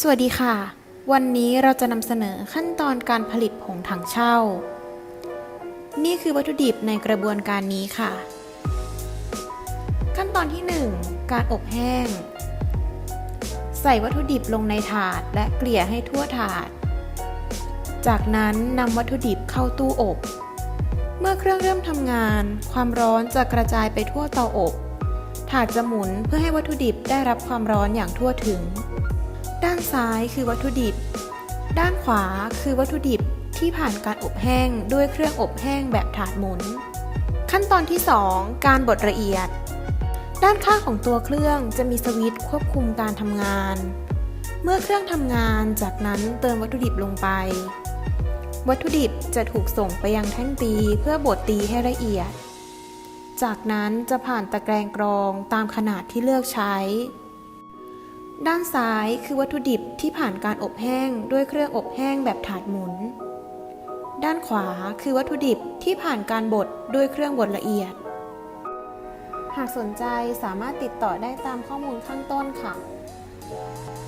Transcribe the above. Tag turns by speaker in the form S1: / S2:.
S1: สวัสดีค่ะ วันนี้เราจะนำเสนอขั้นตอนการผลิตผงถังเช่า นี่คือวัตถุดิบในกระบวนการนี้ค่ะ ขั้นตอนที่ 1 การอบแห้ง ใส่วัตถุดิบลงในถาดและเกลี่ยให้ทั่วถาด จากนั้นนำวัตถุดิบเข้าตู้อบ เมื่อเครื่องเริ่มทำงาน ความร้อนจะกระจายไปทั่วเตาอบ ถาดจะหมุนเพื่อให้วัตถุดิบได้รับความร้อนอย่างทั่วถึง ด้านซ้ายคือวัตถุดิบ ด้านขวาคือวัตถุดิบที่ผ่านการอบแห้งด้วยเครื่องอบแห้งแบบถาดหมุน ขั้นตอนที่ 2 การบดละเอียด ด้านข้างของตัวเครื่องจะมีสวิตช์ควบคุมการทำงาน เมื่อเครื่องทำงานจากนั้นเติมวัตถุดิบลงไป วัตถุดิบจะถูกส่งไปยังแท่งตีเพื่อบดตีให้ละเอียด จากนั้นจะผ่านตะแกรงกรองตามขนาดที่เลือกใช้ ด้านซ้ายคือวัตถุดิบที่ผ่านการอบแห้งด้วยเครื่องอบแห้งแบบถาดหมุน ด้านขวาคือวัตถุดิบที่ผ่านการบดด้วยเครื่องบดละเอียด หากสนใจสามารถติดต่อได้ตามข้อมูลข้างต้นค่ะ